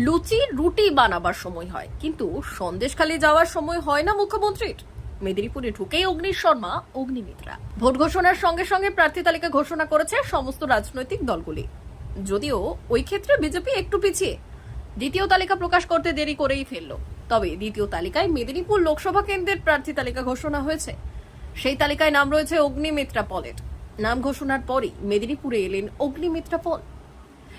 লুচি, রুটি বানাবার সময় হয়। কিন্তু সন্দেশখালি যাওয়ার সময় হয় না মুখ্যমন্ত্রীর। মেদিনীপুরে ঢুকেই অগ্নির শর্মা, অগ্নিমিত্রা। ভোট ঘোষণার সঙ্গে সঙ্গে প্রার্থী তালিকা ঘোষণা করেছে সমস্ত রাজনৈতিক দলগুলি। যদিও ওই ক্ষেত্রে বিজেপি একটু পিছিয়ে। দ্বিতীয় তালিকা প্রকাশ করতে দেরি করেই ফেলল। তবে দ্বিতীয় তালিকায় মেদিনীপুর লোকসভা কেন্দ্রের প্রার্থী তালিকা ঘোষণা হয়েছে। সেই তালিকায় নাম রয়েছে অগ্নিমিত্রা পলের। নাম ঘোষণার পরই মেদিনীপুরে এলেন অগ্নিমিত্রা পল।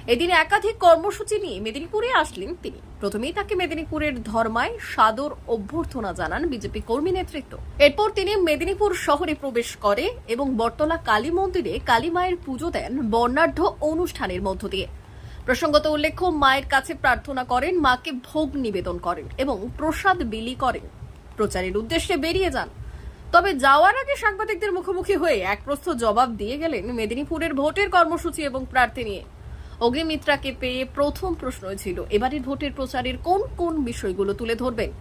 এদিন একাধিক কর্মসূচি নিয়ে মেদিনীপুরে আসলেন তিনি। প্রথমেই তাকে মেদিনীপুরের ধর্মায় সাদর অভ্যর্থনা জানান বিজেপি কর্মী নেতৃত্ব। এরপর তিনি মেদিনীপুর শহরে প্রবেশ করে এবং বটতলা কালী মন্দিরে কালী মায়ের পুজো দেন বর্ণাঢ্য অনুষ্ঠানের মধ্য দিয়ে। প্রসঙ্গত উল্লেখ্য, মায়ের কাছে প্রার্থনা করেন, মাকে ভোগ নিবেদন করেন এবং প্রসাদ বিলি করেন। প্রচারের উদ্দেশ্যে বেরিয়ে যান। তবে যাওয়ার আগে সাংবাদিকদের মুখোমুখি হয়ে এক প্রস্থ জবাব দিয়ে গেলেন মেদিনীপুরের ভোটের কর্মসূচি এবং প্রার্থী নিয়ে। অগ্নিমিত্রাকে পেয়ে প্রথম প্রশ্ন ছিল এবারের ভোটের প্রচারের কোন কোন বিষয়গুলো তুলে ধরবেন?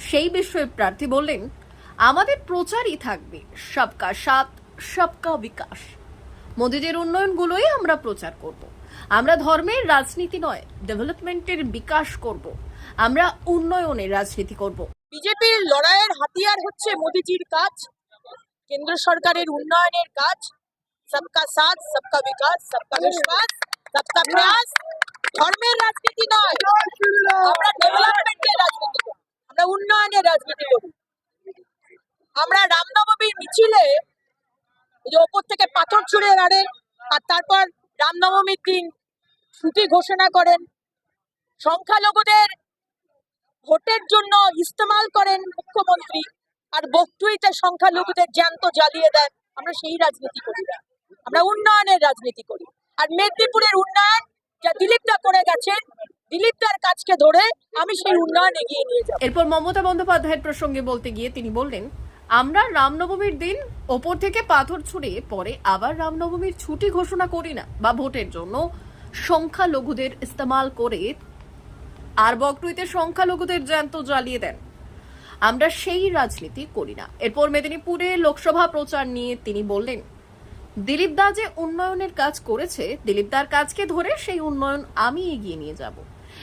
সেই বিষয়ে প্রার্থী বললেন আমাদের প্রচারই থাকবে সবকা সাথ সবকা বিকাশ। মোদীদের উন্নয়নগুলোই আমরা প্রচার করব। আমরা ধর্মের রাজনীতি নয় ডেভেলপমেন্টের বিকাশ করব। আমরা উন্নয়নের রাজনীতি করব। বিজেপির লড়াইয়ের হাতিয়ার হচ্ছে মোদিজির কাজ কেন্দ্র সরকারের উন্নয়নের কাজ। সবকা সাথ সবকা বিকাশ সবকা বিশ্বাস। সবকা ধর্মের রাজনীতি নয়। আমরা উন্নয়নের রাজনীতি করি। আমরা রামনবমীর মিছিলে ওপর থেকে পাথর ছুঁড়ে মারেন, আর তারপর রামনবমীর দিন ছুটি ঘোষণা করেন, সংখ্যালঘুদের ভোটের জন্য ইস্তেমাল করেন মুখ্যমন্ত্রী, আর বকটুইতে সংখ্যালঘুদের জ্যান্ত জ্বালিয়ে দেন। আমরা সেই রাজনীতি করি না। আমরা উন্নয়নের রাজনীতি করি। আর মেদিনীপুরের উন্নয়ন, যা দিলীপ দা করে গেছেন কাজকে ধরে আমি সেই উন্নয়ন এগিয়ে নিয়ে যাব। এরপর মমতা বন্দ্যোপাধ্যায়ের প্রসঙ্গে বলতে গিয়ে তিনি বললেন, আমরা রামনবমীর দিন ওপর থেকে পাথর পরে আবার রামনবমীর ছুটি ঘোষণা করি না, বা ভোটের জন্য সংখ্যালঘুদের ইস্তেমাল করে আর বকটুইতে সংখ্যালঘুদের জ্যান্ত জ্বালিয়ে দেন। আমরা সেই রাজনীতি করি না। এরপর মেদিনীপুরে লোকসভা প্রচার নিয়ে তিনি বললেন দিলীপ দা যে উন্নয়নের কাজ করেছে, দিলীপ দার কাজকে ধরে সেই উন্নয়ন আমি এগিয়ে নিয়ে যাব।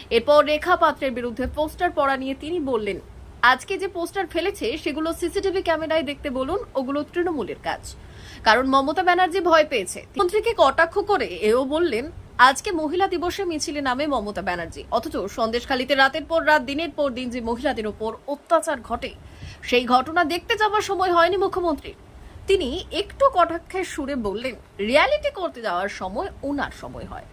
এরপর রেখা পাত্রের বিরুদ্ধে পোস্টার পড়া নিয়ে তিনি বললেন, আজকে যে পোস্টার ফেলেছে, সেগুলো সিসিটিভি ক্যামেরায় দেখতে বলুন, ওগুলো তৃণমূলের কাজ। কারণ মমতা ব্যানার্জি ভয় পেয়েছে। মন্ত্রীকে কটাক্ষ করে এও বললেন, আজকে মহিলা দিবসে মিছিলে নামে মমতা ব্যানার্জি। অথচ সন্দেশখালীতে রাতের পর রাত, দিনের পর দিন যে মহিলাদের ওপর অত্যাচার ঘটে, সেই ঘটনা দেখতে যাওয়ার সময় হয়নি মুখ্যমন্ত্রীর। তিনি একটু কটাক্ষের সুরে বললেন, রিয়ালিটি করতে যাওয়ার সময় ওনার সময় হয়।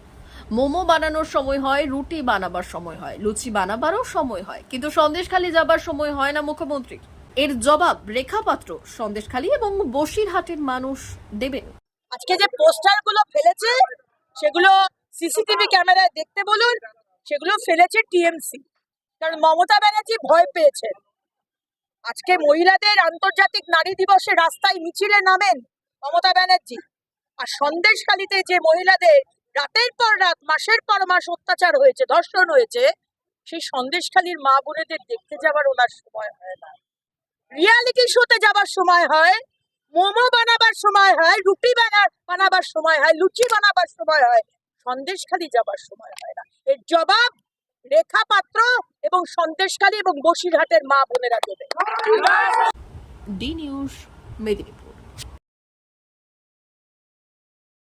মোমো বানানোর সময় হয়, রুটি বানাবার সময় হয়, লুচি বানাবারও সময় হয়। কিন্তু সন্দেশখালী যাবার সময় হয় না মুখ্যমন্ত্রী এর জবাব রেখাপাত্র, সন্দেশখালী এবং বসিরহাটের মানুষ দেবেন। আজকে যে পোস্টারগুলো ফেলেছে, সেগুলো সিসিটিভি ক্যামেরায় দেখতে বলুন, সেগুলো ফেলেছে টিএমসি। কারণ মমতা ব্যানার্জি ভয় পেয়েছেন। আজকে মহিলাদের আন্তর্জাতিক নারী দিবসে রাস্তায় মিছিলে নামেন মমতা ব্যানার্জি। আর সন্দেশখালিতে যে মহিলাদের রাতের পর রাত, মাসের পর মাস অত্যাচার হয়েছে, ধর্ষণ হয়েছে, সেই সন্দেশখালির মা বোনেদের দেখতে যাবার ওনার সময় হয় না। রিয়ালিটি শোতে যাবার সময় হয়, মোমো বানাবার সময় হয়, রুটি বানা, বানাবার সময় হয়, লুচি বানাবার সময় হয়, সন্দেশখালি যাবার সময় হয় না। এর জবাব রেখা পাত্র এবং সন্দেশকালী এবং বসিরহাটের মা বোনেরা দেবে ডি নিউজ মেদিনীপুর।